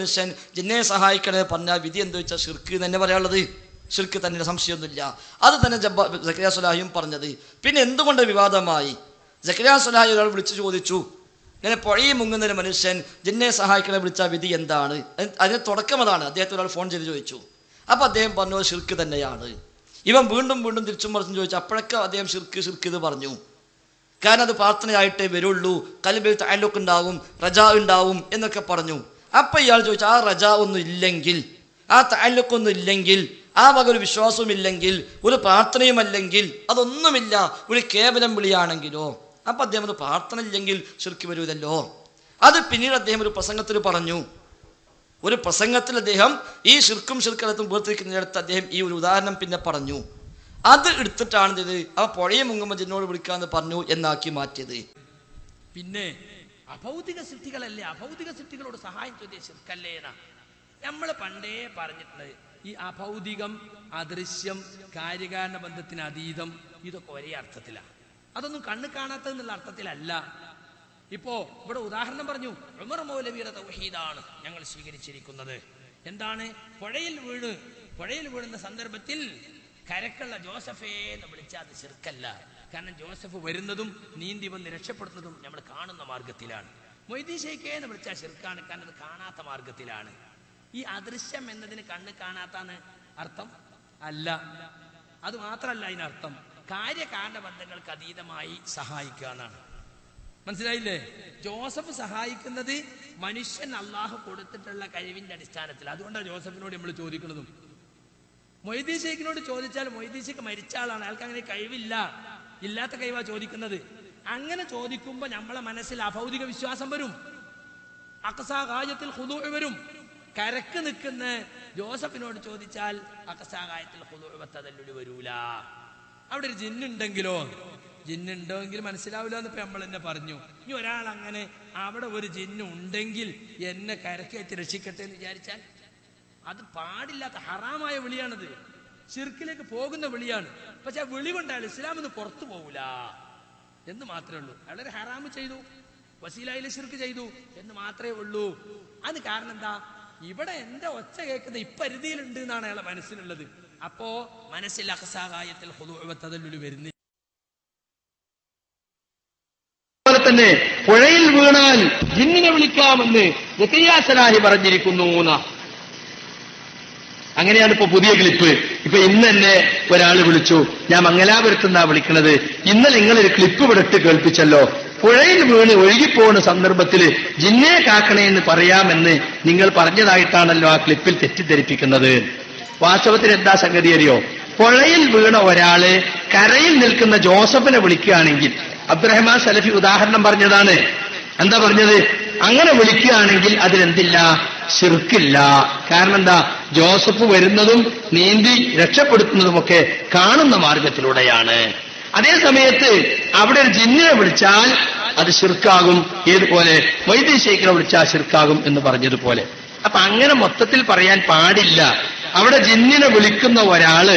മനുഷ്യൻ ജിന്നെ സഹായിക്കണേ പറഞ്ഞ വിധി എന്ത് വെച്ചാൽ ഷിർക്ക് തന്നെ പറയാനുള്ളത്. ഷിർക്ക് തന്നെ സംശയമൊന്നുമില്ല. അത് തന്നെ ജബ്ബ സുലാഹിയും പറഞ്ഞത്. പിന്നെ എന്തുകൊണ്ട് വിവാദമായി? ജക്കരിയ സുലാഹി ഒരാൾ വിളിച്ചു ചോദിച്ചു. ഇങ്ങനെ പുഴയിൽ മുങ്ങുന്ന ഒരു മനുഷ്യൻ ജിന്നെ സഹായിക്കണേ വിളിച്ച വിധി എന്താണ്? അത് അതിന് തുടക്കം അതാണ്. അദ്ദേഹത്തെ ഒരാൾ ഫോൺ ചെയ്ത് ചോദിച്ചു. അപ്പോൾ അദ്ദേഹം പറഞ്ഞു "അത് ഷിർക്ക് തന്നെയാണ്. ഇവൻ വീണ്ടും വീണ്ടും തിരിച്ചും മറിച്ചും ചോദിച്ചു. അപ്പോഴൊക്കെ അദ്ദേഹം ഷിർക്ക് ഷിർക്ക് ഇത് പറഞ്ഞു. കാരണം അത് പ്രാർത്ഥനയായിട്ടേ വരുള്ളൂ. കൽബിൽ താലൂക്ക് ഉണ്ടാവും റജ ഉണ്ടാവും എന്നൊക്കെ പറഞ്ഞു. അപ്പൊ ഇയാൾ ചോദിച്ചു ആ റജ ഒന്നും ഇല്ലെങ്കിൽ ആ താലൂക്കൊന്നും ഇല്ലെങ്കിൽ ആ വക ഒരു വിശ്വാസവും ഇല്ലെങ്കിൽ ഒരു പ്രാർത്ഥനയും അല്ലെങ്കിൽ അതൊന്നുമില്ല ഒരു കേവലം വിളിയാണെങ്കിലോ? അപ്പൊ അദ്ദേഹം ഒരു പ്രാർത്ഥന ഇല്ലെങ്കിൽ ശുരുക്കി വരുമല്ലോ അത് പിന്നീട് അദ്ദേഹം ഒരു പ്രസംഗത്തിൽ പറഞ്ഞു. ഒരു പ്രസംഗത്തിൽ അദ്ദേഹം ഈ ശുർക്കും ശിർക്കലത്തും വേർതിരിക്കുന്നിടത്ത് അദ്ദേഹം ഈ ഒരു ഉദാഹരണം പിന്നെ പറഞ്ഞു. അത് എടുത്തിട്ടാണ് ഇത് ആ പുഴയെ മുങ്ങുമ്പോൾ ജനോട് വിളിക്കാന്ന് പറഞ്ഞു എന്നാക്കി മാറ്റിയത്. പിന്നെ അഭൗതിക സൃഷ്ടികളല്ലേ? അഭൗതിക സിദ്ധികളോട് സഹായം ചോദ്യം ശിർക്കല്ലേന. നമ്മൾ പണ്ടേ പറഞ്ഞിട്ടുണ്ട് ഈ അഭൗതികം അദൃശ്യം കാര്യകാരണ ബന്ധത്തിന് അതീതം ഇതൊക്കെ ഒരേ അർത്ഥത്തിലാണ് അതൊന്നും കണ്ണ് കാണാത്തതെന്നുള്ള അർത്ഥത്തിലല്ല. ഇപ്പോ ഇവിടെ ഉദാഹരണം പറഞ്ഞു ഉമർ മൗലവിയുടെ തൗഹീദാണ് ഞങ്ങൾ സ്വീകരിച്ചിരിക്കുന്നത്. എന്താണ്? പുഴയിൽ വീണ് പുഴയിൽ വീഴുന്ന സന്ദർഭത്തിൽ കരക്കുള്ള ജോസഫേ എന്ന് വിളിച്ചാൽ അത് ശിർക്കല്ല. കാരണം ജോസഫ് വരുന്നതും നീന്തി വന്ന് രക്ഷപ്പെടുന്നതും നമ്മൾ കാണുന്ന മാർഗത്തിലാണ്. മൊയ്തീ ഷെയ്ഖേ എന്ന് വിളിച്ചാൽ ശിർക്കാണ് കാരണം അത് കാണാത്ത മാർഗത്തിലാണ്. ഈ അദൃശ്യം എന്നതിന് കണ്ണ് കാണാത്താണ് അർത്ഥം? അല്ല. അത് മാത്രമല്ല അതിനർത്ഥം. കാര്യകാരണ ബന്ധങ്ങൾക്ക് അതീതമായി സഹായിക്കുക എന്നാണ്. മനസ്സിലായില്ലേ? ജോസഫ് സഹായിക്കുന്നത് മനുഷ്യൻ അള്ളാഹു കൊടുത്തിട്ടുള്ള കഴിവിന്റെ അടിസ്ഥാനത്തിൽ അതുകൊണ്ടാണ് ജോസഫിനോട് നമ്മൾ ചോദിക്കുന്നതും. മൊയ്തീ ഷെയ്ഖിനോട് ചോദിച്ചാൽ മൊയ്തീ ഷെയ്ഖ് മരിച്ച ആളാണ്. അയാൾക്ക് അങ്ങനെ കഴിവില്ല. ഇല്ലാത്ത കൈവാ ചോദിക്കുന്നത്. അങ്ങനെ ചോദിക്കുമ്പോൾ നമ്മളെ മനസ്സിൽ അഭൗതിക വിശ്വാസം വരും. അക്സാകായത്തിൽ ഹുദൂ വരും. കരക്ക് നിൽക്കുന്ന ജോസഫിനോട് ചോദിച്ചാൽ അക്സാകായത്തിൽ കായത്തിൽ ഹുദൂവത്തതല്ലൊരു വരൂല. അവിടെ ഒരു ജിന്നുണ്ടെങ്കിലോ? ജിന്നുണ്ടെങ്കിൽ മനസ്സിലാവില്ല എന്നിപ്പോ നമ്മൾ എന്നെ പറഞ്ഞു. ഇനി ഒരാൾ അങ്ങനെ അവിടെ ഒരു ജിന്നു ഉണ്ടെങ്കിൽ എന്നെ കരക്കേറ്റ് രക്ഷിക്കട്ടെ എന്ന് വിചാരിച്ചാൽ അത് പാടില്ലാത്ത ഹറാമായ വിളിയാണത്. ഷിർക്കിലേക്ക് പോകുന്ന വിളിയാണ്. പക്ഷെ ആ വിളി കൊണ്ടാൽ ഇസ്ലാം ഒന്ന് പുറത്തു പോകൂല എന്ന് മാത്രമേ ഉള്ളൂ. അയാളൊരു ഹറാമ് ചെയ്തു. വസീലായിൽ ഷിർക്ക് ചെയ്തു. എന്ന് മാത്രമേ ഉള്ളൂ. അത് കാരണം എന്താ? ഇവിടെ എന്റെ ഒച്ച കേൾക്കുന്ന ഇപ്പരുതിയിലുണ്ട് എന്നാണ് അയാളെ മനസ്സിലുള്ളത്. അപ്പോ മനസ്സിൽ അഹസാകായത്തിൽ വരുന്നില്ല തന്നെ പുഴയിൽ വീണാൽ ജിന്നിനെ വിളിക്കാമെന്ന് സലാഹി പറഞ്ഞിരിക്കുന്നു എന്നാ. അങ്ങനെയാണ് ഇപ്പൊ പുതിയ ക്ലിപ്പ് ഇപ്പൊ ഇന്ന് എന്നെ ഒരാൾ വിളിച്ചു ഞാൻ മംഗലാപുരത്തുനിന്നാ വിളിക്കണത്. ഇന്നലെ നിങ്ങളൊരു ക്ലിപ്പ് ഇവിടെ ഇട്ട് കേൾപ്പിച്ചല്ലോ. പുഴയിൽ വീണ് ഒഴുകിപ്പോണ സന്ദർഭത്തിൽ ജിന്നെ കാക്കണേ എന്ന് പറയാമെന്ന് നിങ്ങൾ പറഞ്ഞതായിട്ടാണല്ലോ ആ ക്ലിപ്പിൽ തെറ്റിദ്ധരിപ്പിക്കുന്നത്. വാസ്തവത്തിൽ എന്താ സംഗതി അറിയോ? പുഴയിൽ വീണ ഒരാൾ കരയിൽ നിൽക്കുന്ന ജോസഫിനെ വിളിക്കുകയാണെങ്കിൽ അബ്ദുറഹ്മാൻ സലഫി ഉദാഹരണം പറഞ്ഞതാണ്. എന്താ പറഞ്ഞത്? അങ്ങനെ വിളിക്കുകയാണെങ്കിൽ അതിലെന്തില്ല? ശിർക്കില്ല. കാരണം എന്താ ജോസഫ് വരുന്നതും നീന്തി രക്ഷപ്പെടുത്തുന്നതുമൊക്കെ കാണുന്ന മാർഗത്തിലൂടെയാണ്. അതേ സമയത്ത് അവിടെ ഒരു ജിന്നിനെ വിളിച്ചാൽ അത് ശിർക്കാകും. ഏതുപോലെ? വൈദ്യശേഖരെ വിളിച്ചാൽ ശിർക്കാകും എന്ന് പറഞ്ഞതുപോലെ. അപ്പൊ അങ്ങനെ മൊത്തത്തിൽ പറയാൻ പാടില്ല. അവിടെ ജിന്നിനെ വിളിക്കുന്ന ഒരാൾ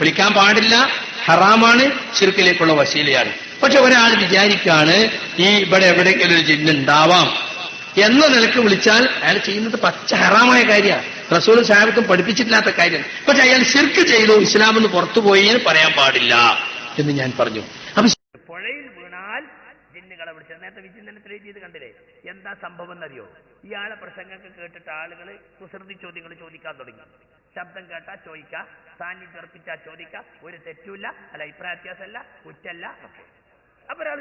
വിളിക്കാൻ പാടില്ല. ഹറാമാണ് ശിർക്കിലേക്കുള്ള വശീലയാണ്. പക്ഷെ ഒരാൾ വിചാരിക്കാണ് ഈ ഇവിടെ എവിടെയെങ്കിലും ഒരു ജിന്ന് ഉണ്ടാവാം. എന്ന നിലയ്ക്ക് വിളിച്ചാൽ അയാൾ ചെയ്യുന്നത് പച്ച ഹറാമായ കാര്യമാണ്. റസൂൽ സാഹിബത്തും പഠിപ്പിച്ചിട്ടില്ലാത്ത കാര്യം. പക്ഷെ അയാൾ ശിർക്ക് ചെയ്തു ഇസ്ലാം എന്ന് പുറത്തുപോയി പറയാൻ പാടില്ല എന്ന് ഞാൻ പറഞ്ഞു. പുഴയിൽ വീണാൽ ജിന്നുകളെ വിളിച്ചത് നേരത്തെ വിചിന്തനത്തിൽ ചെയ്ത് കണ്ടില്ലേ? എന്താ സംഭവം എന്നറിയോ? ഇയാളെ പ്രസംഗമൊക്കെ കേട്ടിട്ട് ആളുകൾ കുസൃതി ചോദ്യങ്ങൾ ചോദിക്കാൻ തുടങ്ങി. ശബ്ദം കേട്ടാ ചോദിക്കാം സാന്നിധ്യം ഉറപ്പിച്ചാ ചോദിക്ക ഒരു തെറ്റുമില്ല അല്ല അഭിപ്രായ വ്യത്യാസമല്ല കുറ്റല്ല ഒക്കെ. അപ്പൊ ഒരാൾ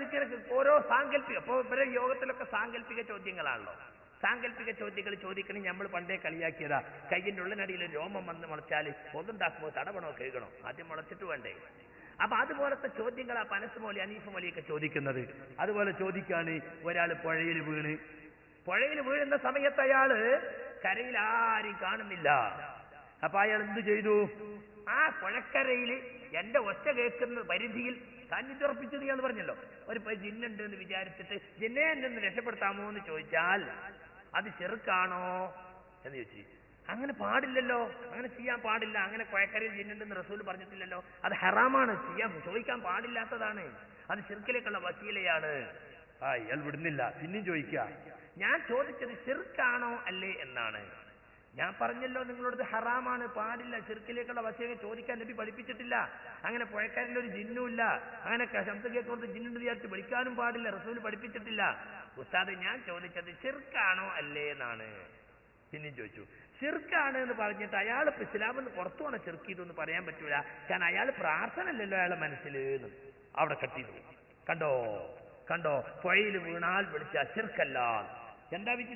ഓരോ സാങ്കല്പിക അപ്പൊ ഇവരെ യോഗത്തിലൊക്കെ സാങ്കല്പിക ചോദ്യങ്ങളാണല്ലോ. സാങ്കല്പിക ചോദ്യങ്ങൾ ചോദിക്കണേ നമ്മൾ പണ്ടേ കളിയാക്കിയതാ. കയ്യിന്റെ ഉള്ളിനടിയിൽ രോമം വന്ന് മുളച്ചാൽ പൊതുണ്ടാക്കുമ്പോൾ തടവണോ കഴുകണോ ആദ്യം മുളച്ചിട്ട് വേണ്ടേ. അപ്പൊ അതുപോലത്തെ ചോദ്യങ്ങളാ പനസ് മോലി അനീഫ് മോലിയൊക്കെ ചോദിക്കുന്നത്. അതുപോലെ ചോദിക്കാണ് ഒരാൾ പുഴയിൽ വീണ്. പുഴയിൽ വീഴുന്ന സമയത്ത് അയാൾ കരയിൽ ആരും കാണുന്നില്ല. അപ്പൊ അയാൾ എന്ത് ചെയ്തു? ആ പുഴക്കരയിൽ എന്റെ ഒച്ച കേൾക്കുന്ന പരിധിയിൽ സാന്നിധ്യുറപ്പിച്ചത് ഇയാൾ പറഞ്ഞല്ലോ. ഒരു ജിന്നുണ്ട് എന്ന് വിചാരിച്ചിട്ട് ജിന്നെ എന്നെ ഒന്ന് രക്ഷപ്പെടുത്താമോ എന്ന് ചോദിച്ചാൽ അത് ചെറുക്കാണോ? എന്ന് ചോദിച്ചു. അങ്ങനെ പാടില്ലല്ലോ. അങ്ങനെ ചെയ്യാൻ പാടില്ല. അങ്ങനെ കുഴക്കരയിൽ ജിന്നുണ്ടെന്ന് റസൂൽ പറഞ്ഞിട്ടില്ലല്ലോ. അത് ഹറാമാണ്. ചെയ്യാൻ ചോദിക്കാൻ പാടില്ലാത്തതാണ്. അത് ചെറുക്കിലേക്കുള്ള വസീലയാണ്. ആ ഇയാൾ വിടുന്നില്ല. പിന്നെയും ചോദിക്കുക ഞാൻ ചോദിച്ചത് ചെറുക്കാണോ അല്ലേ? എന്നാണ്. ഞാൻ പറഞ്ഞല്ലോ നിങ്ങളോട് ഹറാമാണ് പാടില്ല ചെറുക്കിലേക്കുള്ള വശയൊക്കെ ചോദിക്കാൻ നബി പഠിപ്പിച്ചിട്ടില്ല. അങ്ങനെ പുഴക്കാരന്റെ ഒരു ജിന്നുമില്ല അങ്ങനെ ശബ്ദം കേൾക്കുന്നത് ജിന്നുണ്ട് വിചാരിച്ച് വിളിക്കാനും പാടില്ല റസൂൽ പഠിപ്പിച്ചിട്ടില്ല. ഉസ്താദ് ഞാൻ ചോദിച്ചത് ചെറുക്കാണോ അല്ലേ എന്നാണ്. പിന്നെയും ചോദിച്ചു ചെറുക്കാണ് എന്ന് പറഞ്ഞിട്ട് അയാൾ ഇസ്ലാമെന്ന് പുറത്തു പോണ ചെറുക്ക് ഇതൊന്നും പറയാൻ പറ്റൂല. കാരണം അയാൾ പ്രാർത്ഥന അല്ലല്ലോ അയാളെ മനസ്സിൽ അവിടെ കട്ട് കണ്ടോ? കണ്ടോ? പുഴയിൽ വീണാൽ വിളിച്ച ചെറുക്കല്ല എന്താ വിചി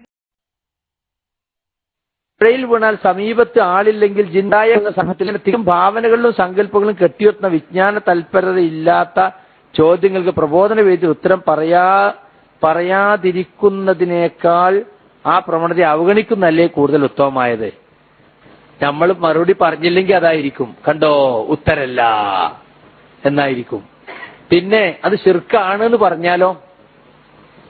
പുഴയിൽ വീണാൽ സമീപത്ത് ആളില്ലെങ്കിൽ ജിന്തായ എന്ന സംഘത്തിൽ തികം ഭാവനകളിലും സങ്കല്പങ്ങളും കെട്ടിവെത്തുന്ന വിജ്ഞാന തൽപരതയില്ലാത്ത ചോദ്യങ്ങൾക്ക് പ്രബോധന വേദി ഉത്തരം പറയാ പറയാതിരിക്കുന്നതിനേക്കാൾ ആ പ്രവണത അവഗണിക്കുന്നല്ലേ കൂടുതൽ ഉത്തമമായത്? നമ്മൾ മറുപടി പറഞ്ഞില്ലെങ്കിൽ അതായിരിക്കും. കണ്ടോ? ഉത്തരല്ല. എന്നായിരിക്കും. പിന്നെ അത് ശിർക്കാണ് എന്ന് പറഞ്ഞാലോ?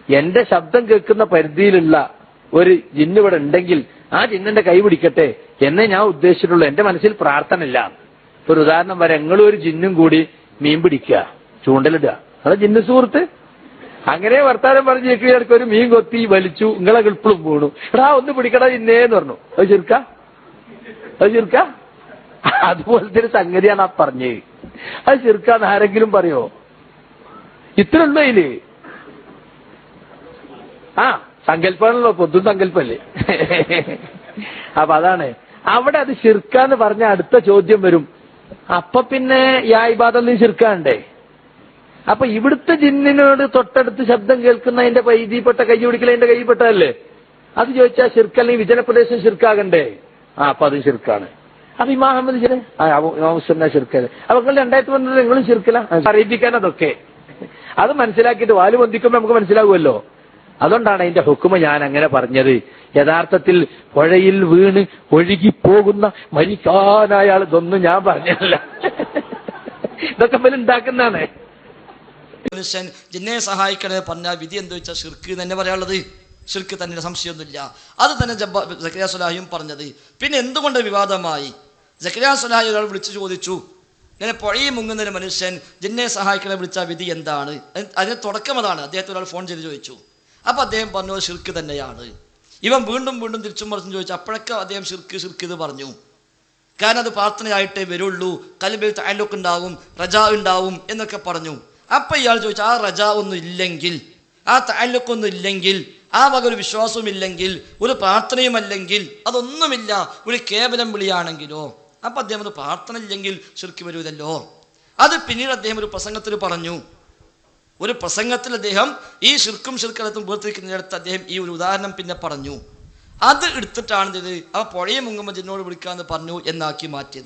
എന്റെ ശബ്ദം കേൾക്കുന്ന പരിധിയിലുള്ള ഒരു ജിന്നിവിടെ ഉണ്ടെങ്കിൽ ആ ജിന്നന്റെ കൈ പിടിക്കട്ടെ എന്നെ ഞാൻ ഉദ്ദേശിച്ചിട്ടുള്ളൂ. എന്റെ മനസ്സിൽ പ്രാർത്ഥന ഇല്ല ഒരു ഉദാഹരണം വരെ നിങ്ങളും ഒരു ജിന്നും കൂടി മീൻ പിടിക്കുക. ചൂണ്ടലിടുക. അതാ ജിന്ന് സുഹൃത്ത്. അങ്ങനെ വർത്താനം പറഞ്ഞു ഇടയ്ക്ക് ഒരു മീൻ കൊത്തി വലിച്ചു. നിങ്ങളെ ഗൾപ്പിളും വീണു. എടാ ഒന്ന് പിടിക്കടാ ജിന്നേന്ന് പറഞ്ഞു. അത് ചെറുക്ക. അത് ചെറുക്ക. അതുപോലത്തെ ഒരു സംഗതിയാണ് ആ പറഞ്ഞത് അത് ചെറുക്കാന്ന് ആരെങ്കിലും പറയോ? ഇത്ര ഉണ്ടോ ഇതിൽ ആ. സങ്കല്പമാണല്ലോ പൊതു സങ്കല്പല്ലേ അപ്പൊ അതാണ്. അവിടെ അത് ശിർക്കാന്ന് പറഞ്ഞ അടുത്ത ചോദ്യം വരും. അപ്പൊ പിന്നെ യാ ഇബാദൊന്നും ശിർക്കാണ്ടേ? അപ്പൊ ഇവിടുത്തെ ജിന്നിനോട് തൊട്ടടുത്ത് ശബ്ദം കേൾക്കുന്ന അതിന്റെ പൈതിപ്പെട്ട കൈ പിടിക്കൽ അതിന്റെ കൈപ്പെട്ടതല്ലേ അത് ചോദിച്ചാൽ ശിർക്ക് അല്ലെങ്കിൽ വിജനപ്രദേശം ശിർക്കാകണ്ടേ? ആ അപ്പൊ അത് ശിർക്കാണ്. അപ്പൊ ഈ മഹമ്മദ് ജിനെ ശിർക്കൽ അപ്പൊ നിങ്ങൾ രണ്ടായിരത്തി പന്ത്രണ്ട് നിങ്ങളും ശിർക്കല? അറിയിപ്പിക്കാൻ അതൊക്കെ അത് മനസ്സിലാക്കിയിട്ട് വാൽ പൊന്തിക്കുമ്പോ നമുക്ക് മനസ്സിലാവുമല്ലോ. അതുകൊണ്ടാണ് അതിന്റെ ഹുക്കുമ ഞാൻ അങ്ങനെ പറഞ്ഞത്. യഥാർത്ഥത്തിൽ പുഴയിൽ വീണ് ഒഴുകിപ്പോകുന്ന മരിക്കാനായ ആൾ ഇതൊന്നും ഞാൻ പറഞ്ഞല്ല ഇതൊക്കെ ഇവർ ഉണ്ടാക്കുന്നതാണ്. മനുഷ്യൻ ജിന്നെ സഹായിക്കണേ പറഞ്ഞ വിധി എന്ത് വെച്ചാൽ ഷിർക്ക് തന്നെ പറയാനുള്ളത്. ഷിർക്ക് തന്നെ സംശയമൊന്നുമില്ല. അത് തന്നെ ജബ്ബ സക്രിയ സുലാഹിയും പറഞ്ഞത്. പിന്നെ എന്തുകൊണ്ട് വിവാദമായി? സക്രിയ സുലാഹി ഒരാൾ വിളിച്ചു ചോദിച്ചു. ഇങ്ങനെ പുഴയിൽ മുങ്ങുന്നൊരു മനുഷ്യൻ ജിന്നെ സഹായിക്കണേ വിളിച്ച വിധി എന്താണ്? അത് അതിന് തുടക്കം അതാണ്. അദ്ദേഹത്തെ ഒരാൾ ഫോൺ ചെയ്ത് ചോദിച്ചു. അപ്പൊ അദ്ദേഹം പറഞ്ഞു ശിർക്ക് തന്നെയാണ്. ഇവൻ വീണ്ടും വീണ്ടും തിരിച്ചും മറിച്ചും ചോദിച്ചു അപ്പോഴൊക്കെ അദ്ദേഹം ശിർക്ക് ശിർക്ക് ഇത് പറഞ്ഞു. കാരണം അത് പ്രാർത്ഥനയായിട്ടേ വരുള്ളൂ. കലിബിൽ താലൂക്ക് ഉണ്ടാവും റജ ഉണ്ടാവും എന്നൊക്കെ പറഞ്ഞു. അപ്പൊ ഇയാൾ ചോദിച്ചു ആ റജ ഒന്നും ഇല്ലെങ്കിൽ ആ താലൂക്ക് ഒന്നും ഇല്ലെങ്കിൽ ആ വക ഒരു വിശ്വാസവും ഇല്ലെങ്കിൽ ഒരു പ്രാർത്ഥനയും അല്ലെങ്കിൽ അതൊന്നുമില്ല. ഒരു കേവലം വിളിയാണെങ്കിലോ? അപ്പൊ അദ്ദേഹം ഒരു പ്രാർത്ഥന ഇല്ലെങ്കിൽ ശിർക്കി വരൂതല്ലോ അത് പിന്നീട് അദ്ദേഹം ഒരു പ്രസംഗത്തിൽ പറഞ്ഞു. ഒരു പ്രസംഗത്തിൽ അദ്ദേഹം ഈ ശിർക്കും ശുർക്കലത്തും വേർതിരിക്കുന്നിടത്ത് അദ്ദേഹം ഈ ഒരു ഉദാഹരണം പിന്നെ പറഞ്ഞു. അത് എടുത്തിട്ടാണ് ഇത് ആ പുഴയെ മുങ്ങുമ്പോൾ ജിന്നോട് വിളിക്കാമെന്ന് പറഞ്ഞു എന്നാക്കി മാറ്റിയത്.